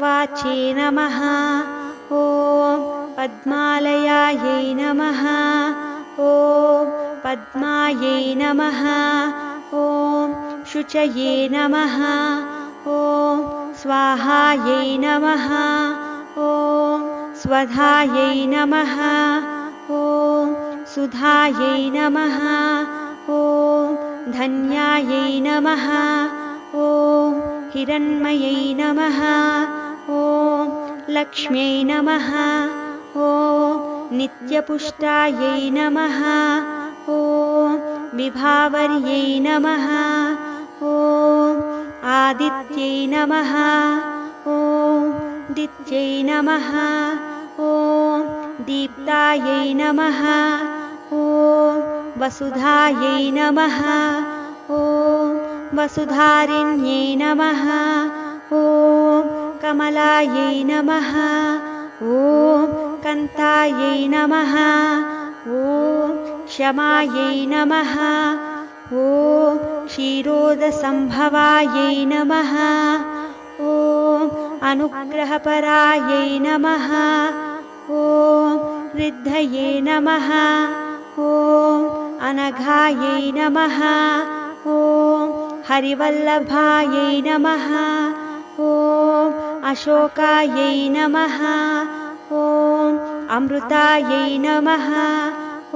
वाचे नमः। ॐ पद्मालयायै नमः। ॐ पद्मायै नमः। ॐ शुचये नमः। ॐ स्वाहायै नमः। ॐ स्वधायै नमः। ॐ सुधायै नमः। ॐ धन्यायै नमः। ॐ हिरण्मयै नमः लक्ष्म्यै नमः। ॐ नित्यपुष्टायै नमः। ॐ विभावर्यै नमः। ॐ आदित्यै नमः। ॐ दित्यै नमः। ॐ दीप्तायै नमः। ॐ वसुधायै नमः। ॐ वसुधारिण्यै नमः कमलायै नमः। ॐ कन्तायै नमः। ॐ क्षमायै नमः। ॐ क्षीरोदसम्भवायै नमः। ॐ अनुग्रहपरायै नमः। ॐ वृद्धये नमः। ॐ अनघायै नमः। ॐ हरिवल्लभायै नमः। ॐ अशोकायै नमः। ॐ अमृतायै नमः।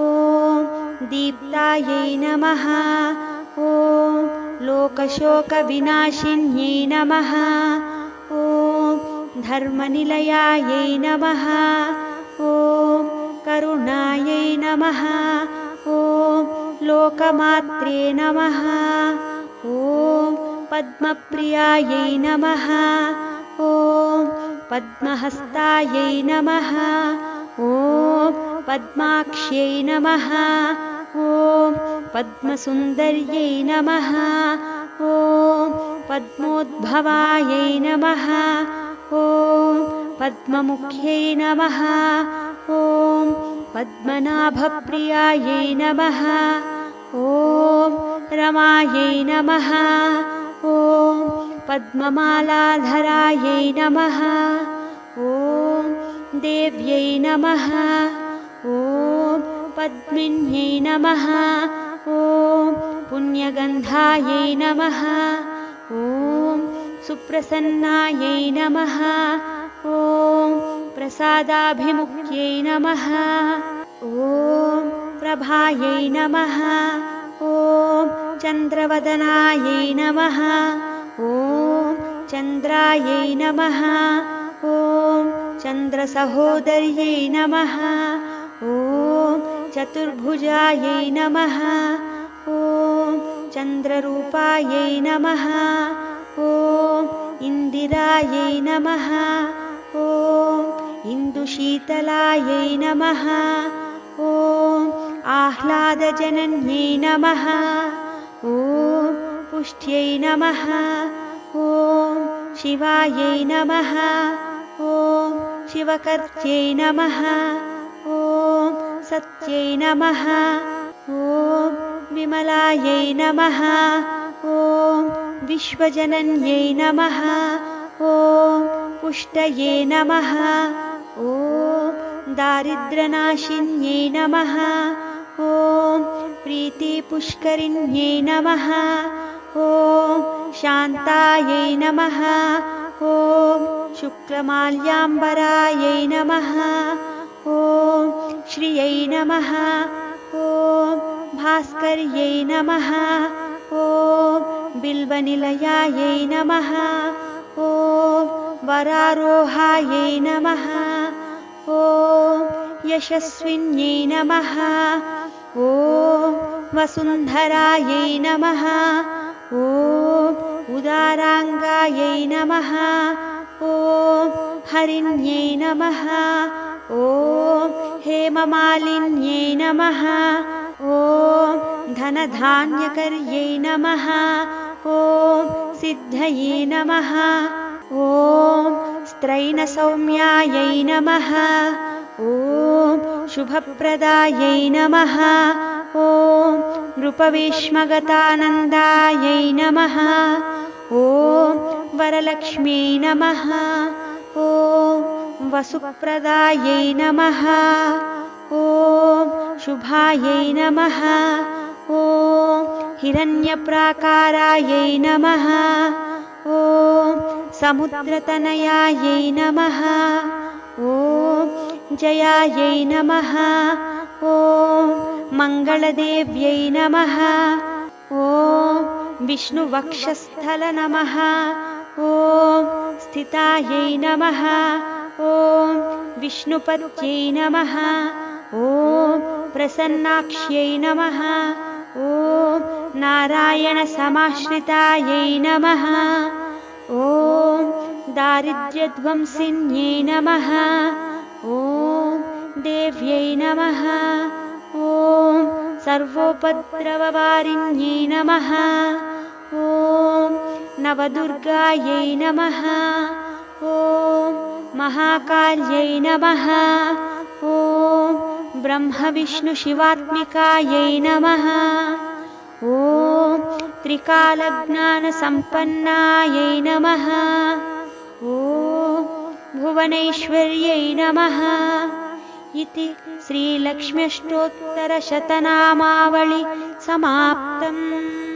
ॐ दीप्तायै नमः। ॐ लोकशोकविनाशिन्यै नमः। ॐ धर्मनिलयायै नमः। ॐ करुणायै नमः। ॐ लोकमात्रे नमः। ॐ पद्मप्रियायै नमः ॐ पद्महस्तायै नमः। ॐ पद्माक्ष्यै नमः। ॐ पद्मसुन्दर्यै नमः। ॐ पद्मोद्भवायै नमः। ॐ पद्ममुख्यै नमः। ॐ पद्मनाभप्रियायै नमः। ॐ रमायै नमः। ॐ पद्ममालाधरायै नमः। ॐ देव्यै नमः। ॐ पद्मिन्यै नमः। ॐ पुण्यगन्धायै नमः। ॐ सुप्रसन्नायै नमः। ॐ प्रसादाभिमुख्यै नमः। ॐ प्रभायै नमः। ॐ चन्द्रवदनायै नमः। ॐ चन्द्रायै नमः। ॐ चन्द्रसहोदर्यै नमः। ॐ चतुर्भुजायै नमः। ॐ चन्द्ररूपायै नमः। ॐ इन्दिरायै नमः। ॐ इन्दुशीतलायै नमः। ॐ आह्लादजनन्यै नमः। ॐ पुष्ट्यै नमः ॐ शिवायै नमः। ॐ शिवकर्त्यै नमः। ॐ सत्यै नमः। ॐ विमलायै नमः। ॐ विश्वजनन्यै नमः। ॐ पुष्टये नमः। ॐ दारिद्र्यनाशिन्यै नमः। ॐ प्रीतिपुष्करिण्यै नमः ॐ शान्तायै नमः। ॐ शुक्लमाल्याम्बरायै नमः। ॐ श्रियै नमः। ॐ भास्कर्यै नमः। ॐ बिल्वनिलयायै नमः। ॐ वरारोहायै नमः। ॐ यशस्विन्यै नमः। ॐ वसुन्धरायै नमः ॐ उदाराङ्गायै नमः। ॐ हरिण्यै नमः। ॐ हेममालिन्यै नमः। ॐ धनधान्यकर्यै नमः। ॐ सिद्धये नमः। ॐ स्त्रैणसौम्यायै नमः। ॐ शुभप्रदायै नमः ॐ नृपविष्मगतानन्दायै नमः। ॐ वरलक्ष्म्यै नमः। ॐ वसुप्रदायै नमः। ॐ शुभायै नमः। ॐ हिरण्यप्राकारायै नमः। ॐ समुद्रतनयायै नमः। ॐ जयायै नमः। ॐ मङ्गलदेव्यै नमः। ॐ विष्णुवक्षस्थल नमः ॐ स्थितायै नमः। ॐ विष्णुपत्यै नमः। ॐ प्रसन्नाक्ष्यै नमः। ॐ नारायणसमाश्रितायै नमः। ॐ दारिद्र्यध्वंसिन्यै नमः। ॐ देव्यै नमः सर्वोपद्रववारिण्यै नमः। ॐ नवदुर्गायै नमः। ॐ महाकार्यै नमः। ॐ ब्रह्मविष्णुशिवात्मिकायै नमः। ॐ त्रिकालज्ञानसम्पन्नायै नमः। ॐ भुवनैश्वर्यै नमः इति श्रीलक्ष्म्यष्टोत्तरशतनामावळि समाप्तम्